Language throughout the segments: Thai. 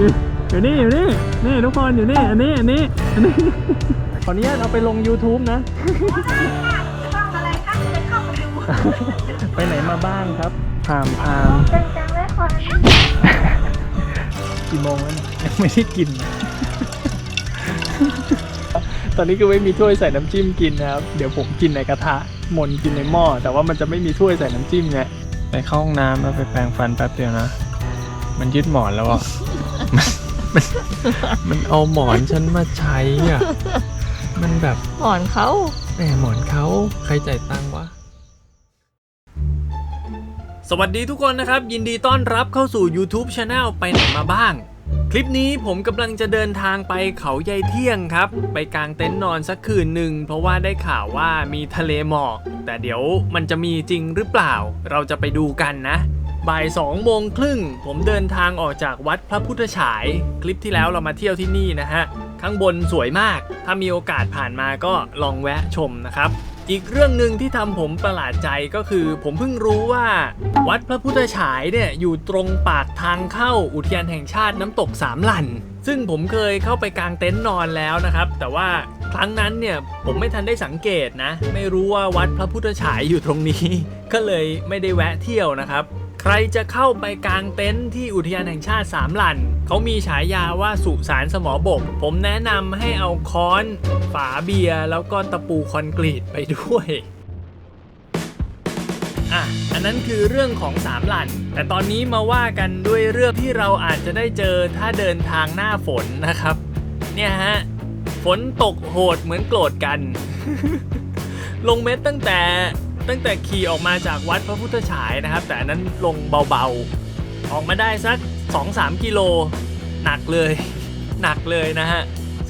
อยู่นี่อยู่นี่นี่ทุกคนอยู่นี่อันนี้อันนี้อันนี้ขออนุญาตเอาไปลง YouTube นะช่องอะไรคะจะได้เข้ามาดูไปไหนมาบ้างครับพามพามเป็นจังเลยคนกี่โมงแล้วเนี่ยยังไม่ได้กิน ตอนนี้คือไม่มีถ้วยใส่น้ำจิ้มกินนะครับ เดี๋ยวผมกินในกระทะมนกินในหม้อแต่ว่ามันจะไม่มีถ้วยใส่น้ำจิ้มไงไปเข้าห้องน้ำแล้วไปแปรงฟันแป๊บเดียวนะ มันยึดหมอนแล้วอะ มันมันมันเอาหมอนฉันมาใช้อะ มันแบบหมอนเขาแหมหมอนเขาใครจ่ายตังค์วะ สวัสดีทุกคนนะครับ ยินดีต้อนรับเข้าสู่ YouTube Channel ไปไหนมาบ้าง คลิปนี้ผมกำลังจะเดินทางไปเขาใยเที่ยงครับ ไปกางเต็นท์นอนสักคืนหนึ่ง เพราะว่าได้ข่าวว่ามีทะเลหมอก แต่เดี๋ยวมันจะมีจริงหรือเปล่า เราจะไปดูกันนะ บ่ายสองโมงครึ่งผมเดินทางออกจากวัดพระพุทธฉาย คลิปที่แล้วเรามาเที่ยวที่นี่นะฮะ ข้างบนสวยมาก ถ้ามีโอกาสผ่านมาก็ลองแวะชมนะครับ อีกเรื่องหนึ่งที่ทำผมประหลาดใจก็คือ ผมเพิ่งรู้ว่า วัดพระพุทธฉายเนี่ยอยู่ตรงปากทางเข้าอุทยานแห่งชาติน้ำตกสามหลั่นซึ่งผมเคยเข้าไปกางเต็นท์นอนแล้วนะครับ แต่ว่าครั้งนั้นเนี่ยผมไม่ทันได้สังเกตนะ ไม่รู้ว่าวัดพระพุทธฉายอยู่ตรงนี้ ก็เลยไม่ได้แวะเที่ยวนะครับ ใครจะเข้าไปกางเต็นท์ที่อุทยานแห่งชาติสามหลันเขามีฉายาว่าสุสานสมอบก ผมแนะนำให้เอาค้อน ฝาเบียร์แล้วก็ตะปูคอนกรีตไปด้วยอะ อันนั้นคือเรื่องของสามหลัน แต่ตอนนี้มาว่ากันด้วยเรื่องที่เราอาจจะได้เจอถ้าเดินทางหน้าฝนนะครับ เนี่ยฮะ ฝนตกโหดเหมือนโกรธกัน ลงเม็ดตั้งแต่ ตั้งแต่ขี่ออกมาจากวัดพระพุทธฉายนะครับ แต่อันนั้นลงเบาๆ ออกมาได้สัก 2-3 กิโล หนักเลย หนักเลยนะฮะ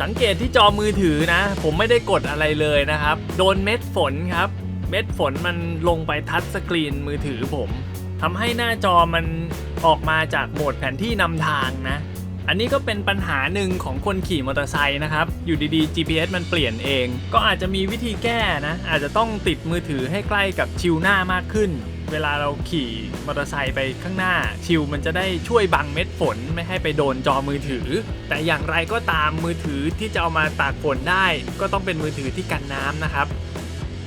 สังเกตที่จอมือถือนะ ผมไม่ได้กดอะไรเลยนะครับ โดนเม็ดฝนครับ เม็ดฝนมันลงไปทัชสกรีนมือถือผมทำให้หน้าจอมันออกมาจากโหมดแผนที่นำทางนะ อันนี้ก็เป็นปัญหาหนึ่งของคนขี่มอเตอร์ไซค์นะครับ อยู่ดีๆ GPS มันเปลี่ยนเอง ก็อาจจะมีวิธีแก้นะ อาจจะต้องติดมือถือให้ใกล้กับชิวหน้ามากขึ้น เวลาเราขี่มอเตอร์ไซค์ไปข้างหน้า ชิวมันจะได้ช่วยบังเม็ดฝนไม่ให้ไปโดนจอมือถือ แต่อย่างไรก็ตามมือถือที่จะเอามาตากฝนได้ ก็ต้องเป็นมือถือที่กันน้ำนะครับ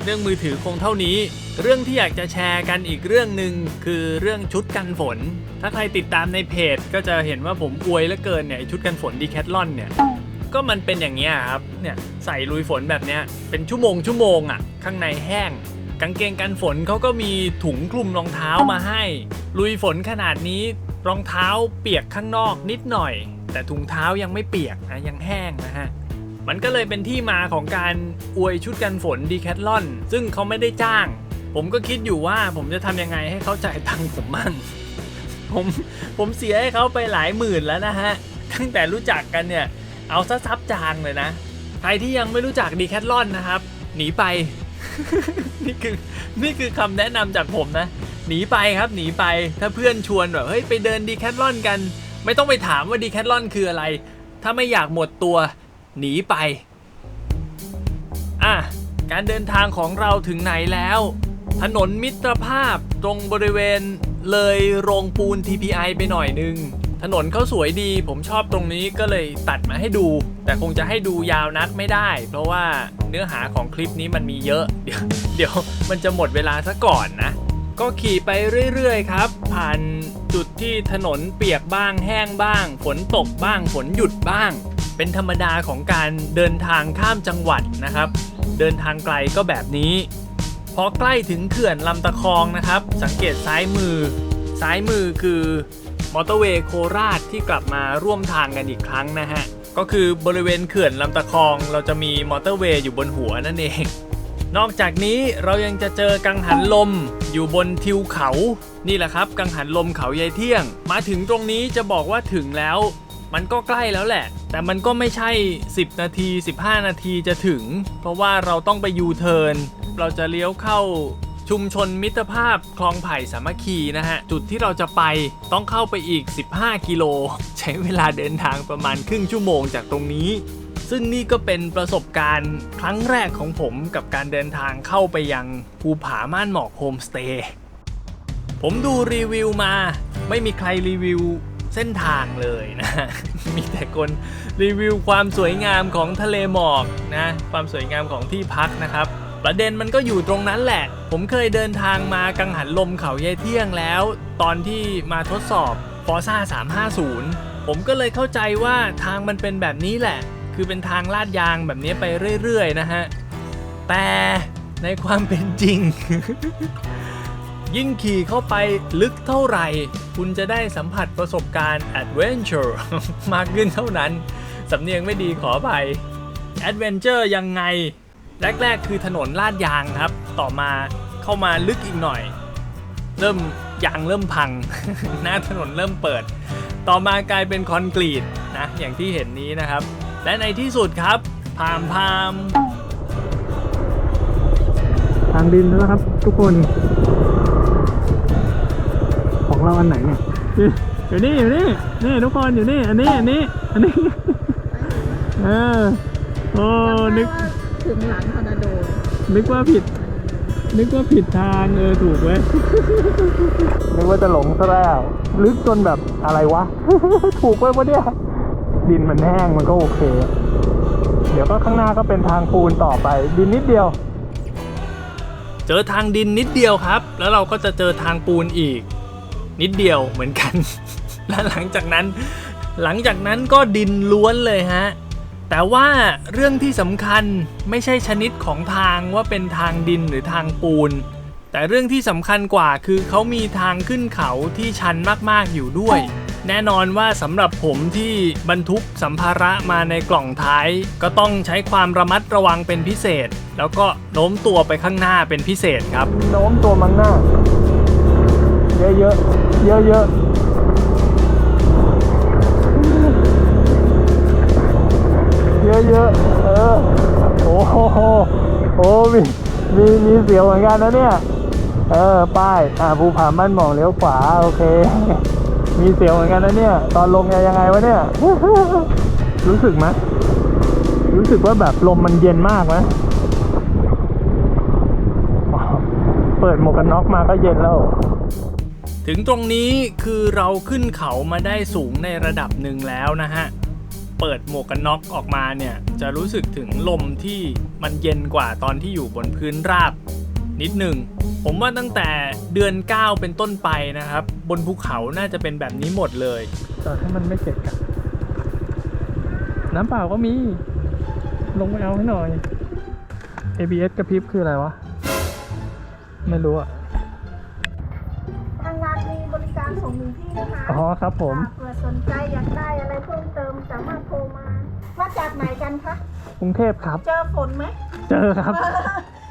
เรื่องมือถือคงเท่านี้ เรื่องที่อยากจะแชร์กันอีกเรื่องหนึ่งคือเรื่องชุดกันฝน ถ้าใครติดตามในเพจก็จะเห็นว่าผมอวยเหลือเกินเนี่ยชุดกันฝนดีแคทลอนเนี่ย ก็มันเป็นอย่างเงี้ยครับเนี่ยใส่ลุยฝนแบบเนี้ยเป็นชั่วโมงชั่วโมงอะ่ะข้างในแห้ง กางเกงกันฝนเขาก็มีถุงคลุมรองเท้ามาให้ ลุยฝนขนาดนี้รองเท้าเปียกข้างนอกนิดหน่อย แต่ถุงเท้ายังไม่เปียกนะยังแห้งนะฮะมันก็เลยเป็นที่มาของการอวยชุดกันฝนดีแคทลอน ซึ่งเขาไม่ได้จ้าง ผมก็คิดอยู่ว่าผมจะทำยังไงให้เขาจ่ายตังค์ผมมั่งผมผมเสียให้เขาไปหลายหมื่นแล้วนะฮะ ตั้งแต่รู้จักกันเนี่ย เอาซะซับจางเลยนะ ใครที่ยังไม่รู้จักดีแคทลอนนะครับ หนีไป นี่คือนี่คือคำแนะนำจากผมนะ หนีไปครับหนีไปถ้าเพื่อนชวนแบบเฮ้ยไปเดินดีแคทลอนกัน ไม่ต้องไปถามว่าดีแคทลอนคืออะไร ถ้าไม่อยากหมดตัวหนีไปอะการเดินทางของเราถึงไหนแล้ว ถนนมิตรภาพตรงบริเวณเลยโรงปูน TPI ไปหน่อยนึง ถนนเขาสวยดี ผมชอบตรงนี้ก็เลยตัดมาให้ดู แต่คงจะให้ดูยาวนักไม่ได้ เพราะว่าเนื้อหาของคลิปนี้มันมีเยอะ เดี๋ยวเดี๋ยวมันจะหมดเวลาซะก่อนนะ ก็ขี่ไปเรื่อยๆครับ ผ่านจุดที่ถนนเปียกบ้างแห้งบ้าง ฝนตกบ้างฝนหยุดบ้าง เป็นธรรมดาของการเดินทางข้ามจังหวัดนะครับ เดินทางไกลก็แบบนี้พอใกล้ถึงเขื่อนลำตะคองนะครับ สังเกตซ้ายมือ ซ้ายมือคือ มอเตอร์เวย์โคราชที่กลับมาร่วมทางกันอีกครั้งนะฮะ ก็คือบริเวณเขื่อนลำตะคองเราจะมีมอเตอร์เวย์อยู่บนหัวนั่นเอง นอกจากนี้เรายังจะเจอกังหันลมอยู่บนทิวเขานี่แหละครับ กังหันลมเขายายเที่ยง มาถึงตรงนี้จะบอกว่าถึงแล้ว มันก็ใกล้แล้วแหละ แต่มันก็ไม่ใช่ 10 นาที 15 นาทีจะถึง เพราะว่าเราต้องไปยูเทิร์นเราจะเลี้ยวเข้า ชุมชนมิตรภาพคลองไผ่สามัคคีนะฮะ จุดที่เราจะไปต้องเข้าไปอีก 15 กิโล ใช้เวลาเดินทางประมาณครึ่งชั่วโมงจากตรงนี้ ซึ่งนี่ก็เป็นประสบการณ์ครั้งแรกของผมกับการเดินทางเข้าไปยังภูผาม่านหมอกโฮมสเตย์ผมดูรีวิวมา ไม่มีใครรีวิวเส้นทางเลยนะ มีแต่คนรีวิวความสวยงามของทะเลหมอกนะ ความสวยงามของที่พักนะครับ ประเด็นมันก็อยู่ตรงนั้นแหละ ผมเคยเดินทางมากังหันลมเขาเยเที่ยงแล้ว ตอนที่มาทดสอบฟอร์ซ่า350 ผมก็เลยเข้าใจว่าทางมันเป็นแบบนี้แหละ คือเป็นทางลาดยางแบบนี้ไปเรื่อยๆนะฮะ แต่ในความเป็นจริง ยิ่งขี่เข้าไปลึกเท่าไหร่ คุณจะได้สัมผัสประสบการณ์ adventure มากขึ้นเท่านั้น สำเนียงไม่ดีขอไป adventure ยังไง แรก ๆ คือถนนลาดยางครับ ต่อมาเข้ามาลึกอีกหน่อย เริ่มยางเริ่มพัง หน้าถนนเริ่มเปิด ต่อมากลายเป็นคอนกรีตนะอย่างที่เห็นนี้นะครับ และในที่สุดครับพามพามทางดินแล้วครับ ทุกคน ของเราอันไหนเนี่ยอยู่นี่อยู่นี่นี่ทุกคนอยู่นี่ อันนี้อันนี้อันนี้เออโอ้นึก ถึงหลังทอร์นาโด นึกว่าผิด นึกว่าผิดทางเออถูกเว้ย นึกว่าจะหลงซะแล้ว ลึกจนแบบอะไรวะ ถูกเว้ยวะเนี่ย ดินมันแห้งมันก็โอเค เดี๋ยวก็ข้างหน้าก็เป็นทางปูนต่อไป ดินนิดเดียว เจอทางดินนิดเดียวครับ แล้วเราก็จะเจอทางปูนอีก นิดเดียวเหมือนกัน และหลังจากนั้น หลังจากนั้นก็ดินล้วนเลยฮะ แต่ว่าเรื่องที่สำคัญไม่ใช่ชนิดของทางว่าเป็นทางดินหรือทางปูน แต่เรื่องที่สำคัญกว่าคือเขามีทางขึ้นเขาที่ชันมากๆอยู่ด้วย แน่นอนว่าสำหรับผมที่บรรทุกสัมภาระมาในกล่องท้าย ก็ต้องใช้ความระมัดระวังเป็นพิเศษ แล้วก็โน้มตัวไปข้างหน้าเป็นพิเศษครับ โน้มตัวมังหน้า เยอะเยอะเยอะเเยอะเออโอ้โหโอ้มีมีมีเสียวเหมือนกันนะเนี่ย เออป้ายอ่าภูผาบ้านหมองเลี้ยวขวาโอเค มีเสียวเหมือนกันนะเนี่ย ตอนลงยังไงวะเนี่ย รู้สึกไหมรู้สึกว่าแบบลมมันเย็นมากไหมเปิดหมวกกันน็อกมาก็เย็นแล้วถึงตรงนี้คือเราขึ้นเขามาได้สูงในระดับหนึ่งแล้วนะฮะ เปิดหมวกกันน็อกออกมาเนี่ยจะรู้สึกถึงลมที่มันเย็นกว่าตอนที่อยู่บนพื้นราบนิดหนึ่งผมว่าตั้งแต่เดือน 9 เป็นต้นไปนะครับ บนภูเขาน่าจะเป็นแบบนี้หมดเลยจอดให้มันไม่เสร็จกันน้ำเปล่าก็มี ลงไปเอาให้หน่อย ABS กระพริบคืออะไรวะ ไม่รู้อะ นะคะอ๋อครับผม เผื่อสนใจอยากได้อะไรเพิ่มเติมสามารถโทรมา มาจากไหนกันคะ กรุงเทพครับ เจอฝนไหมเจอครับ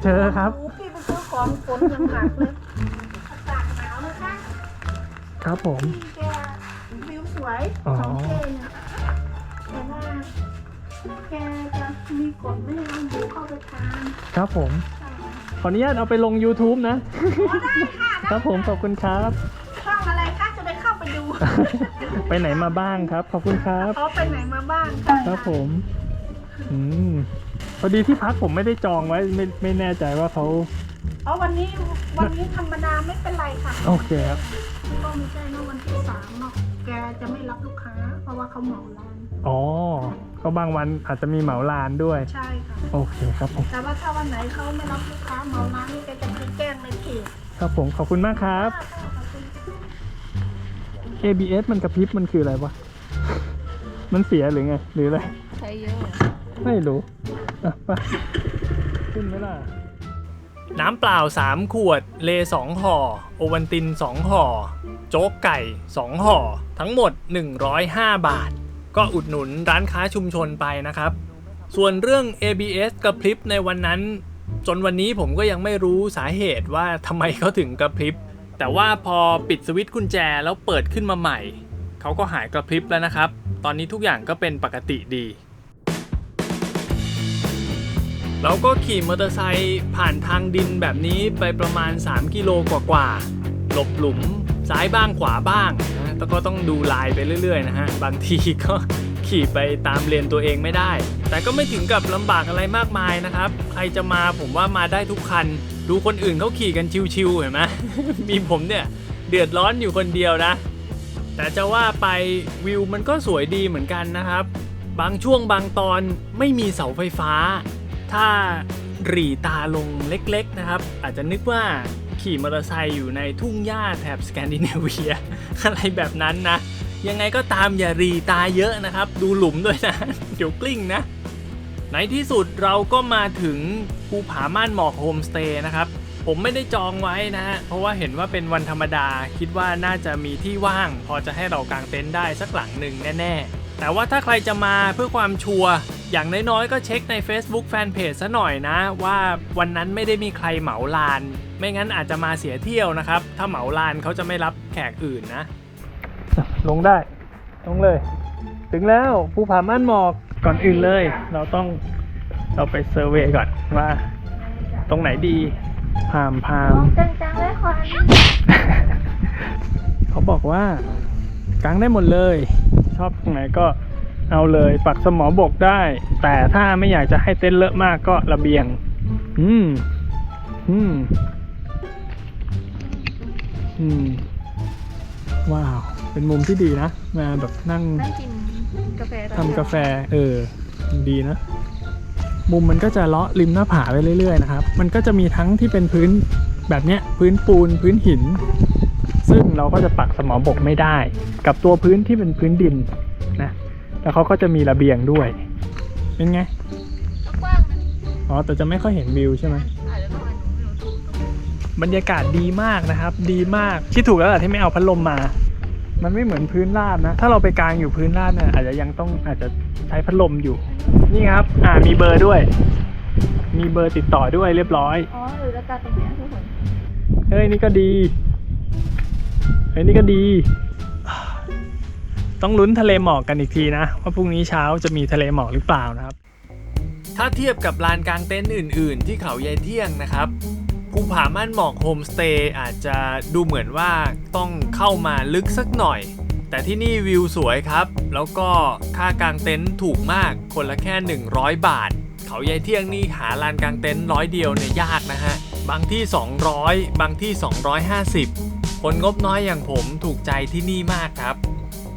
เจอครับ โโหพี่ไปซื้อของฝนยังหนักเลยอากาศหนาวนะคะ ครับผม พี่แกวิวสวยอ๋อ ของแกเนี่ยแต่ว่าแกจะมีกฎไม่ให้เอาหมูเข้าไปทานครับผม ขออนุญาตเอาไปลง YouTube นะครับผมขอบคุณครับช่องอะไรคะจะ ได้เข้าไปดูไปไหนมาบ้างครับ ขอบคุณครับเขาไปไหนมาบ้างคะครับผมอืมพอดีที่พักผมไม่ได้จองไว้ไม่ไม่แน่ใจว่าเขาอ๋อวันนี้วันนี้ธรรมดาไม่เป็นไรค่ะโอเคครับก็ไม่ใช่เนอะวันที่สามเนาะแกจะไม่รับลูกค้า เพราะว่าเขาเหมาร้านอ๋อก็บางวันอาจจะมีเหมาลานด้วย ใช่ค่ะ โอเคครับผมแต่ว่าถ้าวันไหนเขาไม่รับลูกค้าเหมาร้านนี่แกจะไปแจ้งในเพจครับผมขอบคุณมากครับ ABS มันกระพริบมันคืออะไรวะ มันเสียหรือไง หรืออะไร ใช้เยอะไม่รู้ อะไปขึ้นไหมล่ะ น้ำเปล่า 3 ขวด เล 2 ห่อ โอวันติน 2 ห่อ โจ๊กไก่ 2 ห่อ ทั้งหมด 105 บาท ก็อุดหนุนร้านค้าชุมชนไปนะครับ ส่วนเรื่อง ABS กระพริบในวันนั้น จนวันนี้ผมก็ยังไม่รู้สาเหตุว่าทำไมเขาถึงกระพริบ แต่ว่าพอปิดสวิตช์กุญแจแล้วเปิดขึ้นมาใหม่ เขาก็หายกระพริบแล้วนะครับ ตอนนี้ทุกอย่างก็เป็นปกติดี เราก็ขี่มอเตอร์ไซค์ผ่านทางดินแบบนี้ไปประมาณ 3 กิโลกว่าๆหลบหลุมซ้ายบ้างขวาบ้างนะแล้วก็ต้องดูลายไปเรื่อยๆนะฮะ บางทีก็ขี่ไปตามเลนตัวเองไม่ได้ แต่ก็ไม่ถึงกับลำบากอะไรมากมายนะครับ ใครจะมาผมว่ามาได้ทุกคัน ดูคนอื่นเขาขี่กันชิวๆเห็นไหมมีผมเนี่ยเดือดร้อนอยู่คนเดียวนะ แต่จะว่าไปวิวมันก็สวยดีเหมือนกันนะครับ บางช่วงบางตอนไม่มีเสาไฟฟ้า ถ้าหรี่ตาลงเล็กๆนะครับ อาจจะนึกว่าขี่มอเตอร์ไซค์อยู่ในทุ่งหญ้าแถบสแกนดิเนเวียอะไรแบบนั้นนะ ยังไงก็ตามอย่ารีตาเยอะนะครับ ดูหลุมด้วยนะ เดี๋ยวกลิ้งนะ ในที่สุดเราก็มาถึงภูผาม่านหมอกโฮมสเตย์นะครับ ผมไม่ได้จองไว้นะฮะ เพราะว่าเห็นว่าเป็นวันธรรมดา คิดว่าน่าจะมีที่ว่าง พอจะให้เรากางเต็นท์ได้สักหลังหนึ่งแน่ๆ แต่ว่าถ้าใครจะมาเพื่อความชัวร์อย่างน้อยๆ ก็เช็คใน Facebook Fanpage ซะหน่อยนะ ว่าวันนั้นไม่ได้มีใครเหมาลาน ไม่งั้นอาจจะมาเสียเที่ยวนะครับ ถ้าเหมาลานเขาจะไม่รับแขกอื่นนะ ลงได้ ลงเลย ถึงแล้วภูผาม่านหมอก ก่อนอื่นเลยเราต้องเราไปเซอร์เวย์ก่อนว่า ตรงไหนดีพามพามมองจังๆเลยควันเขาบอกว่ากางได้หมดเลย ชอบตรงไหนก็เอาเลยปักสมอบกได้ แต่ถ้าไม่อยากจะให้เต้นเลอะมากก็ระเบียง อืม อืม อืม ว้าว เป็นมุมที่ดีนะ มาแบบนั่งนั่งกิน กาแฟตอนทำกาแฟเออดีนะ มุมมันก็จะเลาะริมหน้าผาไปเรื่อยๆนะครับ มันก็จะมีทั้งที่เป็นพื้นแบบเนี้ยพื้นปูนพื้นหิน ซึ่งเราก็จะปักสมอบกไม่ได้ กับตัวพื้นที่เป็นพื้นดินนะแล้วเขาก็จะมีระเบียงด้วย เป็นไงกว้างนะอ๋อแต่จะไม่ค่อยเห็นวิวใช่ไหมอาจจะประมาณนู้นบรรยากาศดีมากนะครับ ดีมากคิดถูกแล้วแหละที่ไม่เอาพัดลมมา มันไม่เหมือนพื้นราบนะ ถ้าเราไปกางอยู่พื้นราบเนี่ยอาจจะยังต้องอาจจะใช้พัดลมอยู่ นี่ครับ อ่ามีเบอร์ด้วย มีเบอร์ติดต่อด้วยเรียบร้อย อ๋อหรือจะการตรงเนี้ยทุกคนเฮ้ยนี่ก็ดี เฮ้ยนี่ก็ดี ต้องลุ้นทะเลหมอกกันอีกทีนะว่าพรุ่งนี้เช้าจะมีทะเลหมอกหรือเปล่านะครับ ถ้าเทียบกับลานกลางเต็นท์อื่น ๆ ที่เขายายเที่ยงนะครับ ภูผาม่านหมอกโฮมสเตย์อาจจะดูเหมือนว่าต้องเข้ามาลึกสักหน่อย แต่ที่นี่วิวสวยครับ แล้วก็ค่ากางเต็นท์ถูกมากคนละแค่ 100 บาท เขายายเที่ยงนี่หาลานกางเต็นท์ร้อยเดียวเนี่ยยากนะฮะ บางที่ 200 บางที่ 250 คนงบน้อยอย่างผมถูกใจที่นี่มากครับ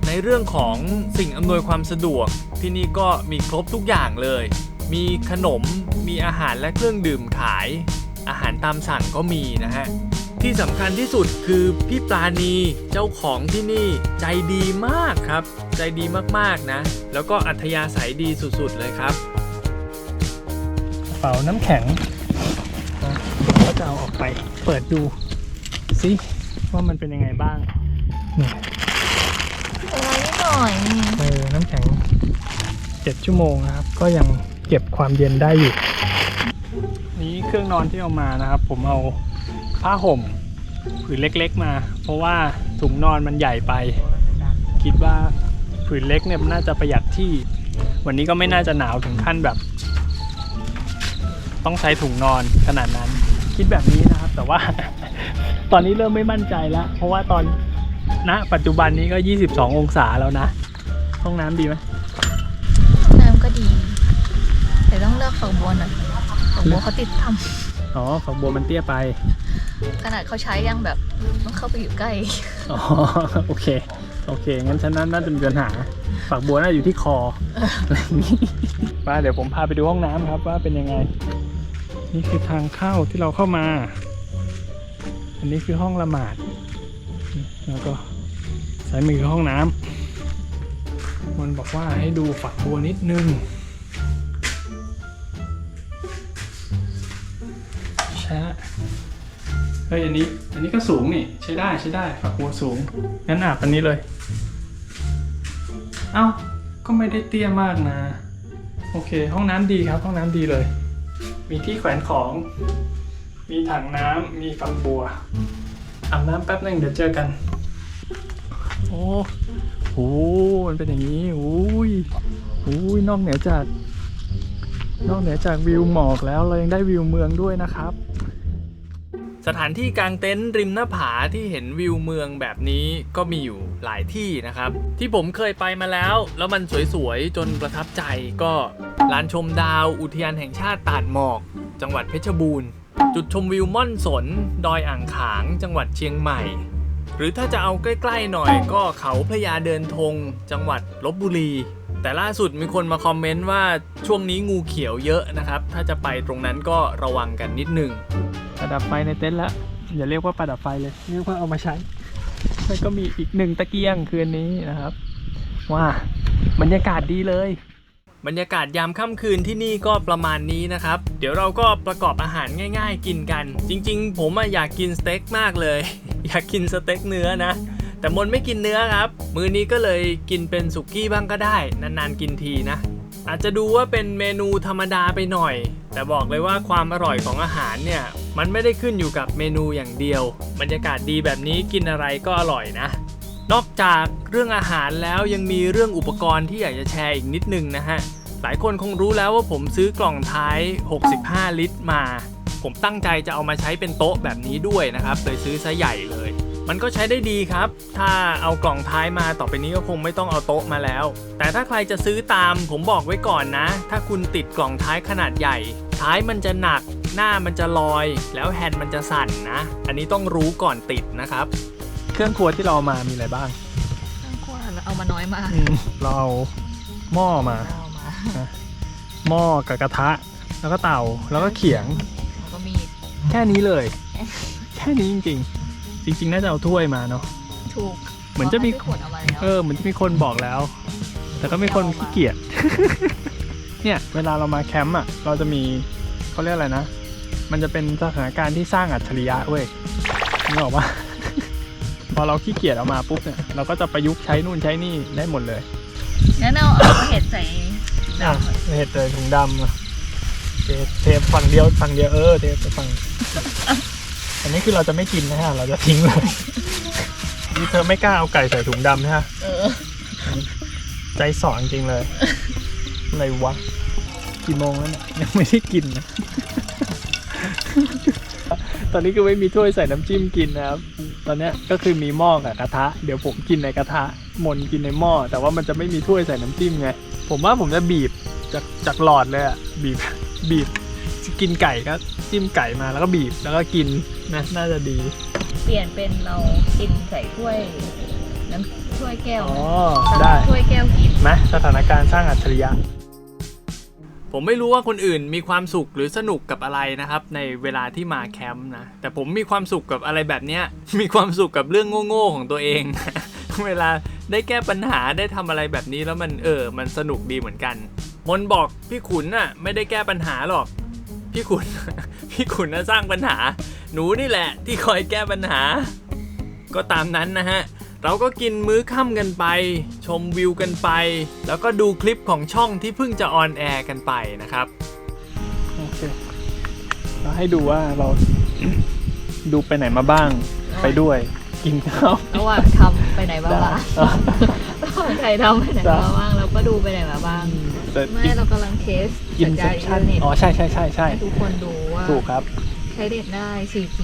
ในเรื่องของสิ่งอำนวยความสะดวกที่นี่ก็มีครบทุกอย่างเลย มีขนม มีอาหารและเครื่องดื่มขาย อาหารตามสั่งก็มีนะฮะ ที่สำคัญที่สุดคือพี่ปราณีเจ้าของที่นี่ใจดีมากครับ ใจดีมากๆนะ แล้วก็อัธยาศัยดีสุดๆเลยครับกระเป๋าน้ำแข็งนะก็จะเอาออกไปเปิดดูสิว่ามันเป็นยังไงบ้างนี่อะไรนิดหน่อยเออน้ำแข็งเจ็ดชั่วโมงนะครับ ก็ยังเก็บความเย็นได้อยู่ นี้เครื่องนอนที่เอามานะครับ ผมเอาผ้าห่มผืนเล็กๆมา เพราะว่าถุงนอนมันใหญ่ไป คิดว่าผืนเล็กเนี่ยมันน่าจะประหยัดที่ วันนี้ก็ไม่น่าจะหนาวถึงขั้นแบบ ต้องใช้ถุงนอนขนาดนั้น คิดแบบนี้นะครับ แต่ว่า ตอนนี้เริ่มไม่มั่นใจแล้ว เพราะว่าตอนณปัจจุบันนี้ก็ 22 องศาแล้วนะห้องน้ำดีไหมห้องน้ำก็ดี แต่ต้องเลือกฝักบัวหน่อย ฝักบัวเขาติดทอ๋อฝักบัวมันเตี้ยไปำขนาดเขาใช้ยังแบบต้องเข้าไปอยู่ใกล้ อ๋อ โอเค โอเค งั้นฉันน่าจะมีปัญหา ฝักบัวน่าจะอยู่ที่คออะไรอย่างนี้มาเดี๋ยวผมพาไปดูห้องน้ำครับว่าเป็นยังไง นี่คือทางเข้าที่เราเข้ามา อันนี้คือห้องละหมาด แล้วก็ซ้ายมือคือห้องน้ำมันบอกว่าให้ดูฝักบัวนิดนึง เฮ้ยอันนี้ อันนี้ก็สูงนี่ใช้ได้ใช้ได้ฝักบัวสูง งั้นอาบอันนี้เลย เอ้า ก็ไม่ได้เตี้ยมากนะ โอเค ห้องน้ำดีครับ ห้องน้ำดีเลย มีที่แขวนของ มีถังน้ำมีฝักบัวอาบน้ำแป๊บหนึงเดี๋ยวเจอกัน โอ้โหมันเป็นอย่างนี้อุ้ยอุ้ยนอกเหนือจาก นอกเหนือจากวิวหมอกแล้วเรายังได้วิวเมืองด้วยนะครับ สถานที่กางเต็นท์ริมหน้าผาที่เห็นวิวเมืองแบบนี้ก็มีอยู่หลายที่นะครับ ที่ผมเคยไปมาแล้ว แล้วมันสวยๆ จนประทับใจก็ลานชมดาว อุทยานแห่งชาติตาดหมอก จังหวัดเพชรบูรณ์ จุดชมวิวม่อนสน ดอยอ่างขาง จังหวัดเชียงใหม่ หรือถ้าจะเอาใกล้ๆหน่อยก็เขาพระยาเดินธงจังหวัดลบบุรีแต่ล่าสุดมีคนมาคอมเมนต์ว่าช่วงนี้งูเขียวเยอะนะครับ ถ้าจะไปตรงนั้นก็ระวังกันนิดนึง ประดับไฟในเต็นท์แล้วอย่าเรียกว่าประดับไฟเลยเรียกว่าเอามาใช้แล้วก็มีอีกหนึ่งตะเกียงคืนนี้นะครับว้าบรรยากาศดีเลย บรรยากาศยามค่ำคืนที่นี่ก็ประมาณนี้นะครับ เดี๋ยวเราก็ประกอบอาหารง่าย ๆ กินกัน จริง ๆ ผมอะอยากกินสเต็กมากเลย อยากกินสเต็กเนื้อนะ แต่มนไม่กินเนื้อครับ มื้อนี้ก็เลยกินเป็นสุกี้บ้างก็ได้ นานๆกินทีนะ อาจจะดูว่าเป็นเมนูธรรมดาไปหน่อย แต่บอกเลยว่าความอร่อยของอาหารเนี่ย มันไม่ได้ขึ้นอยู่กับเมนูอย่างเดียว บรรยากาศดีแบบนี้กินอะไรก็อร่อยนะ นอกจากเรื่องอาหารแล้วยังมีเรื่องอุปกรณ์ที่อยากจะแชร์อีกนิดนึงนะฮะ หลายคนคงรู้แล้วว่าผมซื้อกล่องท้าย 65 ลิตรมา ผมตั้งใจจะเอามาใช้เป็นโต๊ะแบบนี้ด้วยนะครับเลยซื้อซะใหญ่เลย มันก็ใช้ได้ดีครับ ถ้าเอากล่องท้ายมาต่อไปนี้ก็คงไม่ต้องเอาโต๊ะมาแล้ว แต่ถ้าใครจะซื้อตามผมบอกไว้ก่อนนะ ถ้าคุณติดกล่องท้ายขนาดใหญ่ ท้ายมันจะหนัก หน้ามันจะลอย แล้วแฮนด์มันจะสั่นนะ อันนี้ต้องรู้ก่อนติดนะครับ เครื่องครัวที่เราเอามามีอะไรบ้างข้างขวาเอามาน้อยมากเราเอาหม้อมา เอามาหม้อกับกระทะ แล้วก็เตาแล้วก็เขียง แล้วก็มีดแค่นี้เลย แค่นี้จริงๆ จริงๆ น่าจะเอาถ้วยมาเนาะ ถูกเหมือนจะมี ขวดเอาไว้แล้ว เออเหมือนจะมีคนบอกแล้ว แต่ก็มีคนขี้เกียจ เนี่ยเวลาเรามาแคมป์อะ เราจะมีเขาเรียกอะไรนะ มันจะเป็นสถานการณ์ที่สร้างอัจฉริยะเว้ยนึกออกปะ พอเราขี้เกียจเอามาปุ๊บเนี่ยเราก็จะประยุกต์ใช้นู่นใช้นี่ได้หมดเลยงั้นเอาเอาเห็ดใส่อะเห็ดเลยถุงดำอะเทเทฝั่งเดียวฝั่งเดียวเออเทไปฝั่ง อันนี้คือเราจะไม่กินนะฮะ เราจะทิ้งเลยนี่เธอไม่กล้าเอาไก่ใส่ถุงดำนะฮะ เออ ใจสอจริงเลย อะไรวะ กี่โมงแล้วเนี่ย ยังไม่ได้กินนะ ตอนนี้คือไม่มีถ้วยใส่น้ำจิ้มกินนะครับ ตอนเนี้ยก็คือมีหม้อกับกระทะ เดี๋ยวผมกินในกระทะ มนกินในหม้อ แต่ว่ามันจะไม่มีถ้วยใส่น้ำจิ้มไง ผมว่าผมจะบีบจากจากหลอดเลยอะบีบ บีบ กินไก่ก็จิ้มไก่มาแล้วก็บีบแล้วก็กิน นะน่าจะดี เปลี่ยนเป็นเรากินใส่ถ้วยน้ำถ้วยแก้วอ๋อตักได้ ถ้วยแก้วกินไหมสถานการณ์สร้างอัจฉริยะ ผมไม่รู้ว่าคนอื่นมีความสุขหรือสนุกกับอะไรนะครับ ในเวลาที่มาแคมป์นะ แต่ผมมีความสุขกับอะไรแบบเนี้ย มีความสุขกับเรื่องโง่ๆของตัวเอง เวลาได้แก้ปัญหาได้ทำอะไรแบบนี้แล้วมันเออ มันสนุกดีเหมือนกัน มนบอกพี่ขุนน่ะไม่ได้แก้ปัญหาหรอก พี่ขุน พี่ขุนน่ะสร้างปัญหา หนูนี่แหละ ที่คอยแก้ปัญหา ก็ตามนั้นนะฮะ เราก็กินมื้อค่ำกันไป ชมวิวกันไป แล้วก็ดูคลิปของช่องที่เพิ่งจะออนแอร์กันไปนะครับโอเคเราให้ดูว่าเรา ดูไปไหนมาบ้าง ไปด้วย กินข้าว ระหว่างทำไปไหนบ้างวะอะ ระหว่างใครทำไปไหนมาบ้างเราก็ดูไปไหนมาบ้างแต่ไม่เรากำลังเทสอิสันญเซญาณปอินชั่นเทอร์เน็ตอ๋อใช่ใช่ใช่ใช่ให้ทุกคนดูว่าถูกครับ ใช้เด็ดได้ 4G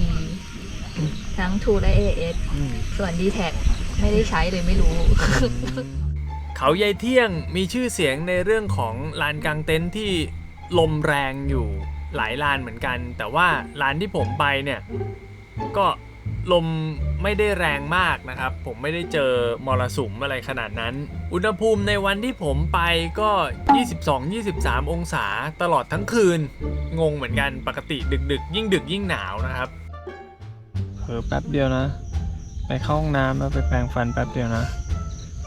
ทั้ง True และ AS อืม ส่วน d t แทไม่ได้ใช้เลยไม่รู้ เขาใยเที่ยงมีชื่อเสียงในเรื่องของลานกลางเต็นท์ที่ลมแรงอยู่หลายลานเหมือนกัน แต่ว่าลานที่ผมไปเนี่ย ก็ ลมไม่ได้แรงมากนะครับ ผมไม่ได้เจอมรสุมอะไรขนาดนั้น อุณหภูมิในวันที่ผมไปก็ 22-23 องศาตลอดทั้งคืน งงเหมือนกันปกติดึกๆ ยิ่งดึกยิ่งหนาวนะครับเผลอแป๊บเดียวนะ ไปเข้าห้องน้ำแล้วไปแปรงฟันแป๊บเดียวนะ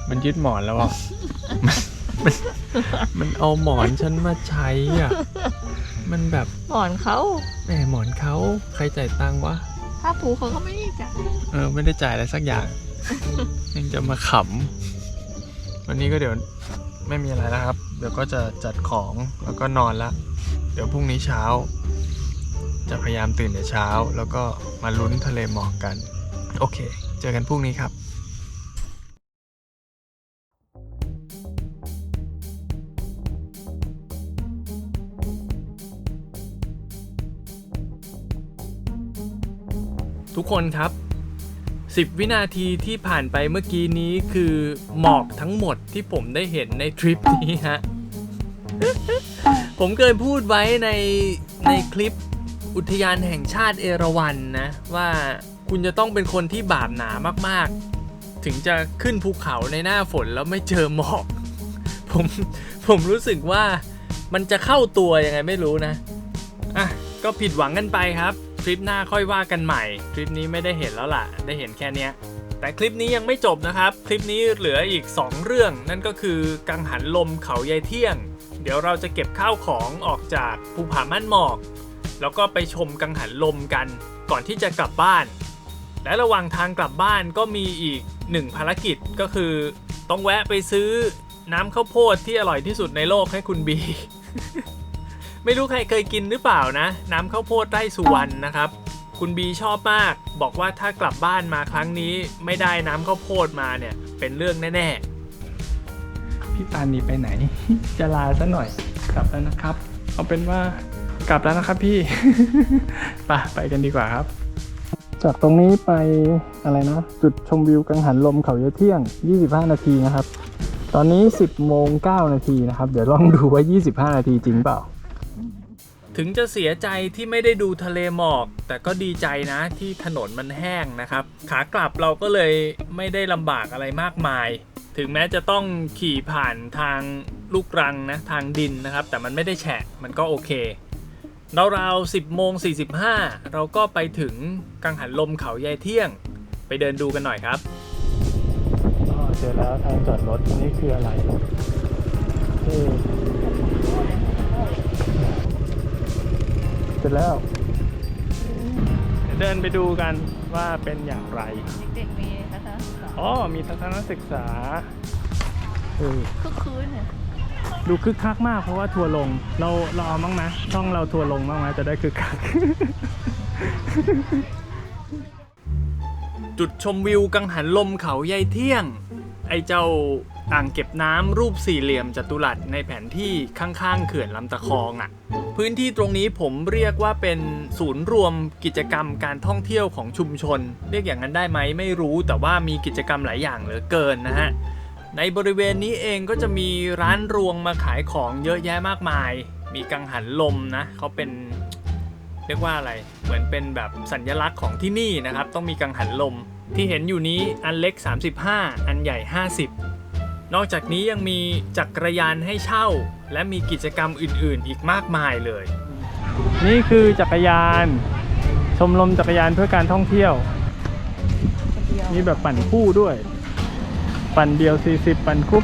มันยึดหมอนแล้วอะ มันมันมันเอาหมอนฉันมาใช้อะ มันแบบหมอนเขาแหมหมอนเขาใครจ่ายตังค์วะ ถ้าผูเขาก็ไม่ได้จ่ายเออไม่ได้จ่ายอะไรสักอย่าง ยังจะมาขำ วันนี้ก็เดี๋ยวไม่มีอะไรแล้วครับ เดี๋ยวก็จะจัดของแล้วก็นอนละ เดี๋ยวพรุ่งนี้เช้า จะพยายามตื่นแต่เช้า แล้วก็มาลุ้นทะเลหมอกกัน โอเค เจอกันพรุ่งนี้ครับ ทุกคนครับ 10 วินาทีที่ผ่านไปเมื่อกี้นี้คือหมอกทั้งหมดที่ผมได้เห็นในทริปนี้ฮะ ผมเคยพูดไว้ในในคลิปอุทยานแห่งชาติเอราวัณนะ ว่าคุณจะต้องเป็นคนที่บาปหนามากๆ ถึงจะขึ้นภูเขาในหน้าฝนแล้วไม่เจอหมอก ผมผมรู้สึกว่ามันจะเข้าตัวยังไงไม่รู้นะ อะ ก็ผิดหวังกันไปครับ ทริปหน้าค่อยว่ากันใหม่ทริปนี้ไม่ได้เห็นแล้วล่ะ ได้เห็นแค่เนี้ย แต่คลิปนี้ยังไม่จบนะครับ คลิปนี้เหลืออีก 2 เรื่อง นั่นก็คือกังหันลมเขายายเที่ยง เดี๋ยวเราจะเก็บข้าวของออกจากภูผาม่านหมอก แล้วก็ไปชมกังหันลมกัน ก่อนที่จะกลับบ้าน และระหว่างทางกลับบ้านก็มีอีกหนึ่งภารกิจก็คือ ต้องแวะไปซื้อน้ำข้าวโพดที่อร่อยที่สุดในโลกให้คุณบี ไม่รู้ใครเคยกินหรือเปล่านะ น้ำข้าวโพดไร่สุวรรณนะครับ คุณบีชอบมาก บอกว่าถ้ากลับบ้านมาครั้งนี้ไม่ได้น้ำข้าวโพดมาเนี่ย เป็นเรื่องแน่พี่ปานนี่ไปไหน จะลาซะหน่อย กลับแล้วนะครับ เอาเป็นว่ากลับแล้วนะครับพี่ไปไปกันดีกว่าครับ จากตรงนี้ไปอะไรนะ จุดชมวิวกังหันลมเขาเยอะเที่ยง 25 นาทีนะครับ ตอนนี้ 10โมง9นาทีนะครับ เดี๋ยวลองดูว่า 25 นาทีจริงเปล่าๆ ถึงจะเสียใจที่ไม่ได้ดูทะเลหมอก แต่ก็ดีใจนะที่ถนนมันแห้งนะครับ ขากลับเราก็เลยไม่ได้ลำบากอะไรมากมาย ถึงแม้จะต้องขี่ผ่านทางลูกรังนะทางดินนะครับ แต่มันไม่ได้แฉะมันก็โอเคราวๆ10โมง45 เราก็ไปถึงกังหันลมเขายายเที่ยง ไปเดินดูกันหน่อยครับเจอแล้วทางจอดรถนี่คืออะไรเร็จแล้ว เดินไปดูกันว่าเป็นอย่างไร เด็กๆมีนะคะอ๋อ มีทัศนศึกษาเออคึกคืนเนี่ยดูคึกคักมากเพราะว่าทัวร์ลง เราเราเอาบ้างไหมช่องเราทัวร์ลงบ้างไหมจะได้คึกคัก จุดชมวิวกังหันลมเขายายเที่ยง ไอเจ้า อ่างเก็บน้ำรูปสี่เหลี่ยมจัตุรัสในแผนที่ข้างๆเขื่อนลำตะคองอะ่ะ พื้นที่ตรงนี้ผมเรียกว่าเป็นศูนย์รวมกิจกรรมการท่องเที่ยวของชุมชน เรียกอย่างนั้นได้ไหมไม่รู้แต่ว่ามีกิจกรรมหลายอย่างเหลือเกินนะฮะในบริเวณนี้เองก็จะมีร้านรวงมาขายของเยอะแยะมากมาย มีกังหันลมนะเขาเป็นเรียกว่าอะไร เหมือนเป็นแบบสัญลักษณ์ของที่นี่นะครับ ต้องมีกังหันลม ที่เห็นอยู่นี้อันเล็ก 35 อันใหญ่ 50 นอกจากนี้ยังมีจักรยานให้เช่า และมีกิจกรรมอื่นๆ อีกมากมายเลย นี่คือจักรยาน ชมรมจักรยานเพื่อการท่องเที่ยว มีแบบปั่นคู่ด้วย ปั่นเดียว 40 ปั่นคู่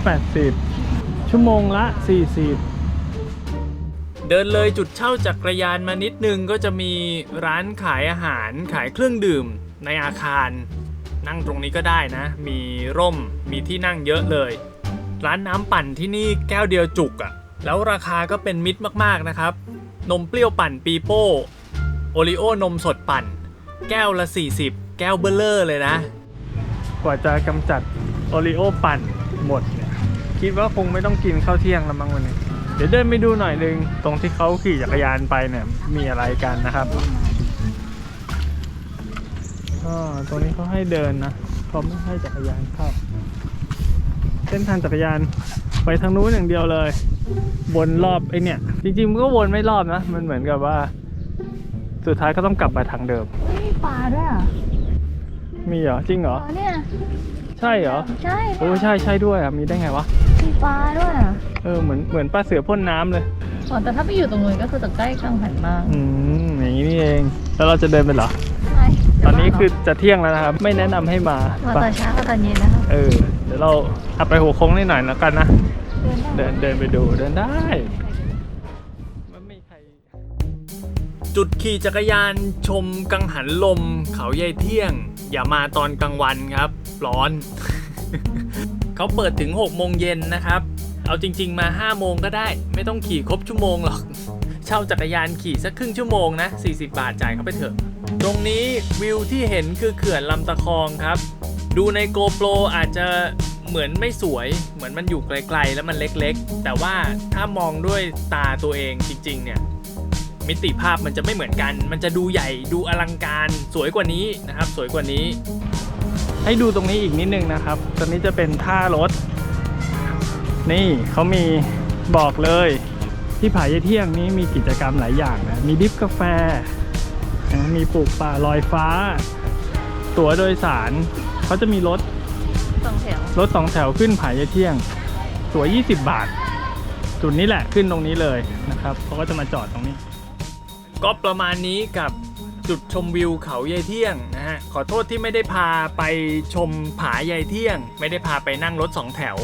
80 ชั่วโมงละ 40 เดินเลยจุดเช่าจักรยานมานิดนึงก็จะมีร้านขายอาหารขายเครื่องดื่มในอาคารนั่งตรงนี้ก็ได้นะ มีร่ม มีที่นั่งเยอะเลย ร้านน้ำปั่นที่นี่แก้วเดียวจุกอะ่ะ แล้วราคาก็เป็นมิตรมากๆนะครับ นมเปรี้ยวปั่นปีโป้โอริโอนมสดปั่น แก้วละ 40 แก้วเบลเลอร์เลยนะ กว่าจะกำจัดโอริโอปั่นหมดเนี่ยคิดว่าคงไม่ต้องกินข้าวเที่ยงแล้วมั้งวันนี้ เดี๋ยวเดินไปดูหน่อยนึง ตรงที่เขาขี่จักรยานไปเนี่ยมีอะไรกันนะครับอ๋อตรงนี้เขาให้เดินนะเขาไม่ให้จักรยานเข้า เส้นทางจักรยานไปทางนู้นอย่างเดียวเลย วนรอบไอเนี่ย จริงๆมันก็วนไม่รอบนะ มันเหมือนกับว่า สุดท้ายก็ต้องกลับมาทางเดิมมีปลาด้วยอะมีเหรอ จริงเหรอปลาเนี่ย ใช่เหรอ ใช่โอ้ใช่ใช่ด้วยอะ มีได้ไงวะ มีปลาด้วยอะเออ เหมือนเหมือนปลาเสือพ่นน้ำเลย อ๋อแต่ถ้าไปอยู่ตรงนู้นก็คือจะใกล้กังหันมากอืม อย่างนี้นี่เอง แล้วเราจะเดินไปเหรอ ใช่ตอนนี้คือจะเที่ยงแล้วนะครับ ไม่แนะนำให้มามาไปตอนเช้ากับตอนเย็นนะคะ เออเดี๋ยวเราขับไปหัวโค้งนิดหน่อยแล้วกันนะ เดินได้เดินเดินไปดูเดินได้มันไม่มีใครจุดขี่จักรยานชมกังหันลม เขาใยายเที่ยง อย่ามาตอนกลางวันครับ ร้อน เขาเปิดถึง 6 โมงเย็นนะครับ เอาจริง ๆ มา 5 โมงก็ได้ ไม่ต้องขี่ครบชั่วโมงหรอก เช่าจักรยานขี่สักครึ่งชั่วโมงนะ 40 บาทจ่ายเข้าไปเถอะ ตรงนี้วิวที่เห็นคือเขื่อนลำตะคองครับ ดูใน GoPro อาจจะเหมือนไม่สวย เหมือนมันอยู่ไกลๆ แล้วมันเล็กๆ แต่ว่าถ้ามองด้วยตาตัวเองจริงๆเนี่ยมิติภาพมันจะไม่เหมือนกัน มันจะดูใหญ่ดูอลังการสวยกว่านี้นะครับ สวยกว่านี้ ให้ดูตรงนี้อีกนิดนึงนะครับตอนนี้จะเป็นท่ารถ นี่เขามีบอกเลย ที่ผายเที่ยงนี้มีกิจกรรมหลายอย่างนะ มีดิฟกาแฟ มีปลูกป่าลอยฟ้า ตั๋วโดยสาร เขาจะมีรถสองแถวรถสองแถวขึ้นผายายเที่ยง ตั๋ว20 บาท จุดนี้แหละขึ้นตรงนี้เลยนะครับเขาก็จะมาจอดตรงนี้ ก็ประมาณนี้กับจุดชมวิวเขายายเที่ยงนะฮะขอโทษที่ไม่ได้พาไปชมผายายเที่ยง ไม่ได้พาไปนั่งรถสองแถว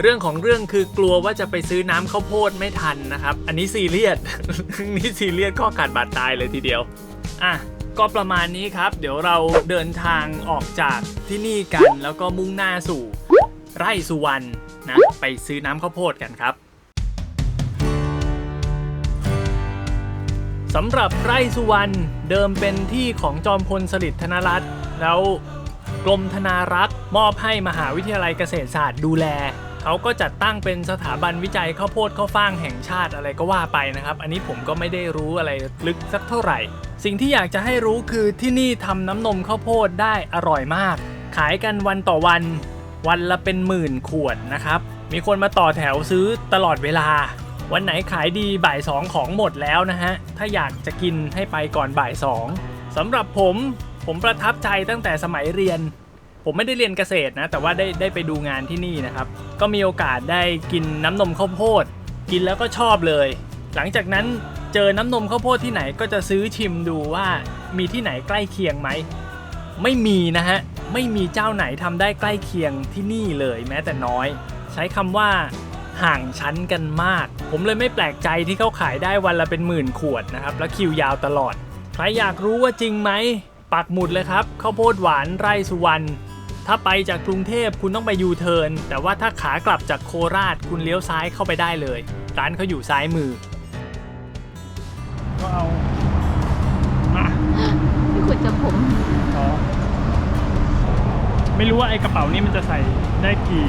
เรื่องของเรื่องคือกลัวว่าจะไปซื้อน้ำข้าวโพดไม่ทันนะครับ อันนี้ซีเรียสนี่ซีเรียสข้อขาดบาดตายเลยทีเดียวอะ ก็ประมาณนี้ครับ เดี๋ยวเราเดินทางออกจากที่นี่กันแล้วก็มุ่งหน้าสู่ไร่สุวรรณนะไปซื้อน้ำข้าวโพดกันครับสำหรับไร่สุวรรณเดิมเป็นที่ของจอมพลสฤษดิ์ธนรัตน์แล้วกรมธนารักษ์มอบให้มหาวิทยาลัยเกษตรศาสตร์ดูแล เขาก็จัดตั้งเป็นสถาบันวิจัยข้าวโพดข้าวฟ่างแห่งชาติอะไรก็ว่าไปนะครับ อันนี้ผมก็ไม่ได้รู้อะไรลึกสักเท่าไหร่ สิ่งที่อยากจะให้รู้คือที่นี่ทำน้ำนมข้าวโพดได้อร่อยมาก ขายกันวันต่อวัน วันละเป็นหมื่นขวดนะครับ มีคนมาต่อแถวซื้อตลอดเวลา วันไหนขายดีบ่ายสองของหมดแล้วนะฮะถ้าอยากจะกินให้ไปก่อนบ่ายสองสำหรับผมผมประทับใจตั้งแต่สมัยเรียน ผมไม่ได้เรียนเกษตรนะ แต่ว่าได้ได้ไปดูงานที่นี่นะครับ ก็มีโอกาสได้กินน้ำนมข้าวโพด กินแล้วก็ชอบเลย หลังจากนั้นเจอน้ำนมข้าวโพดที่ไหนก็จะซื้อชิมดูว่ามีที่ไหนใกล้เคียงไหม ไม่มีนะฮะ ไม่มีเจ้าไหนทำได้ใกล้เคียงที่นี่เลยแม้แต่น้อย ใช้คำว่าห่างชั้นกันมาก ผมเลยไม่แปลกใจที่เขาขายได้วันละเป็นหมื่นขวดนะครับ แล้วคิวยาวตลอด ใครอยากรู้ว่าจริงไหม ปักหมุดเลยครับข้าวโพดหวานไร่สุวรรณ ถ้าไปจากกรุงเทพคุณต้องไปยูเทิร์นแต่ว่าถ้าขากลับจากโคราชคุณเลี้ยวซ้ายเข้าไปได้เลย ร้านเขาอยู่ซ้ายมือ ก็เอาอะพี่ขุดจะผมอ๋อไม่รู้ว่าไอ้กระเป๋านี้มันจะใส่ได้กี่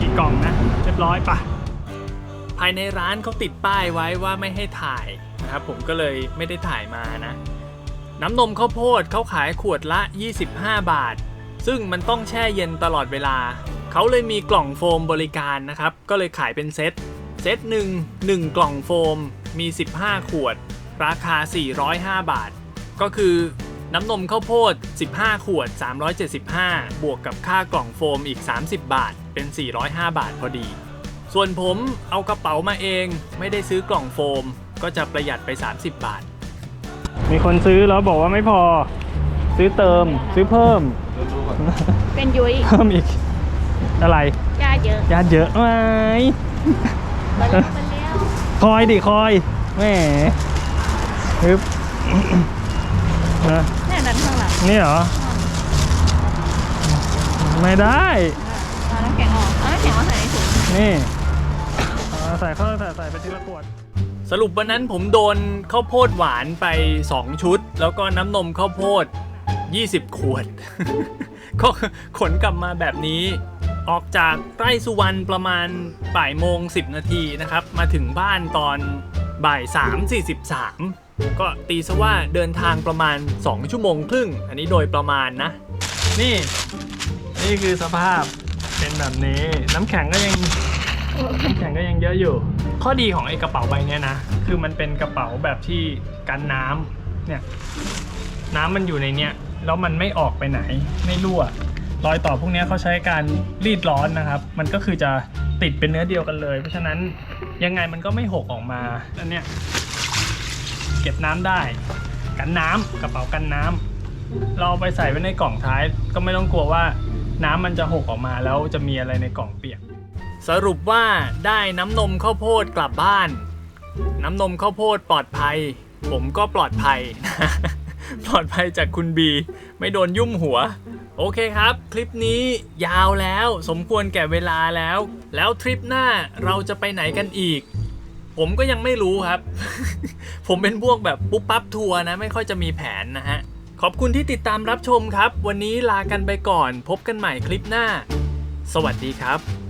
กี่กล่องนะ เรียบร้อยปะภายในร้านเขาติดป้ายไว้ว่าไม่ให้ถ่ายนะครับผมก็เลยไม่ได้ถ่ายมานะ น้ำนมข้าวโพดเขาขายขวดละ 25 บาท ซึ่งมันต้องแช่เย็นตลอดเวลา เขาเลยมีกล่องโฟมบริการนะครับ ก็เลยขายเป็นเซต เซตหนึ่ง1กล่องโฟมมี 15 ขวด ราคา 405 บาท ก็คือน้ำนมข้าวโพด 15 ขวด 375 บวกกับค่ากล่องโฟมอีก 30 บาท เป็น 405 บาทพอดี ส่วนผมเอากระเป๋ามาเอง ไม่ได้ซื้อกล่องโฟม ก็จะประหยัดไป 30 บาท มีคนซื้อแล้วบอกว่าไม่พอ ซื้อเติม ซื้อเพิ่ม เป็นยุ้ยเพิ่มอีก อะไรยาเยอะญาติเยอะไหมมาแล้วมาแล้วคอยดิคอยแหมฮึบนะแน่นั้นข้างหลังนี่เหรอ ไม่ได้ เอาน้ำแข็งออกเอาน้ำแข็งมาใส่ในถุงนี่เอาใส่เข้าใส่ใส่ไปทีละขวด สรุปวันนั้นผมโดนข้าวโพดหวานไป 2 ชุด แล้วก็น้ำนมข้าวโพด 20 ขวด ก็ขนกลับมาแบบนี้ ออกจากไร่สุวรรณประมาณบ่ายโมง 10 นาทีนะครับ มาถึงบ้านตอนบ่าย 3 43 ก็ตีซะว่าเดินทางประมาณ 2 ชั่วโมงครึ่ง อันนี้โดยประมาณนะ นี่ นี่คือสภาพเป็นแบบนี้ น้ำแข็งก็ยังน้ำแข็งก็ยังเยอะอยู่ ข้อดีของไอ้กระเป๋าใบเนี้ยนะ คือมันเป็นกระเป๋าแบบที่กันน้ำเนี่ยน้ำมันอยู่ในเนี้ย แล้วมันไม่ออกไปไหนไม่รั่ว รอยต่อพวกนี้เขาใช้การรีดร้อนนะครับ มันก็คือจะติดเป็นเนื้อเดียวกันเลย เพราะฉะนั้นยังไงมันก็ไม่หกออกมาอันเนี้ยเก็บน้ำได้ กันน้ำกระเป๋ากันน้ำเราเอาไปใส่ไว้ในกล่องท้าย ก็ไม่ต้องกลัวว่าน้ำมันจะหกออกมาแล้วจะมีอะไรในกล่องเปียก สรุปว่าได้น้ำนมข้าวโพดกลับบ้าน น้ำนมข้าวโพดปลอดภัย ผมก็ปลอดภัยนะ ปลอดภัยจากคุณบี ไม่โดนยุ่มหัว โอเคครับ คลิปนี้ยาวแล้วสมควรแก่เวลาแล้ว แล้วทริปหน้าเราจะไปไหนกันอีก ผมก็ยังไม่รู้ครับ ผมเป็นพวกแบบปุ๊บปั๊บทัวร์นะ ไม่ค่อยจะมีแผนนะฮะ ขอบคุณที่ติดตามรับชมครับ วันนี้ลากันไปก่อน พบกันใหม่คลิปหน้า สวัสดีครับ